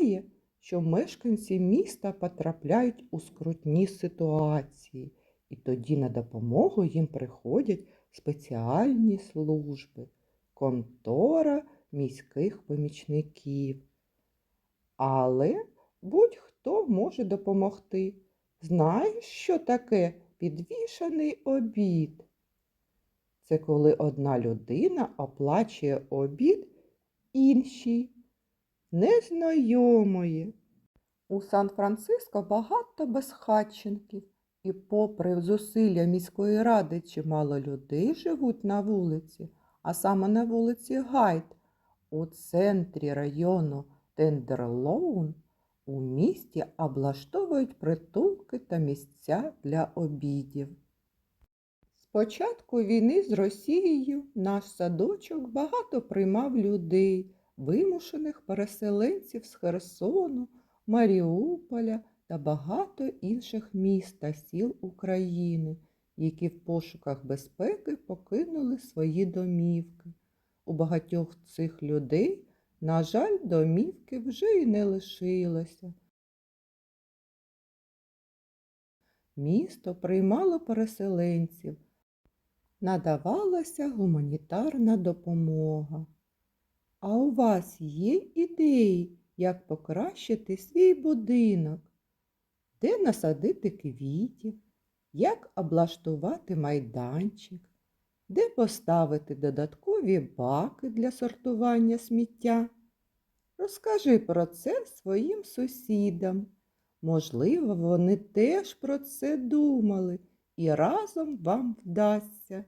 буває, що мешканці міста потрапляють у скрутні ситуації, і тоді на допомогу їм приходять спеціальні служби, контора міських помічників. Але будь-хто може допомогти. Знаєш, що таке підвішаний обід? Це коли одна людина оплачує обід іншій, незнайомої. У Сан-Франциско багато безхатченків, і попри зусилля міської ради чимало людей живуть на вулиці, а саме на вулиці Гайд, у центрі району Тендерлоун у місті облаштовують притулки та місця для обідів. З початку війни з Росією наш садочок багато приймав людей, вимушених переселенців з Херсону, Маріуполя та багато інших міст та сіл України, які в пошуках безпеки покинули свої домівки. У багатьох цих людей, на жаль, домівки вже й не лишилося. Місто приймало переселенців, надавалася гуманітарна допомога. А у вас є ідеї, як покращити свій будинок? Де насадити квітів, як облаштувати майданчик, де поставити додаткові баки для сортування сміття? Розкажи про це своїм сусідам. Можливо, вони теж про це думали і разом вам вдасться.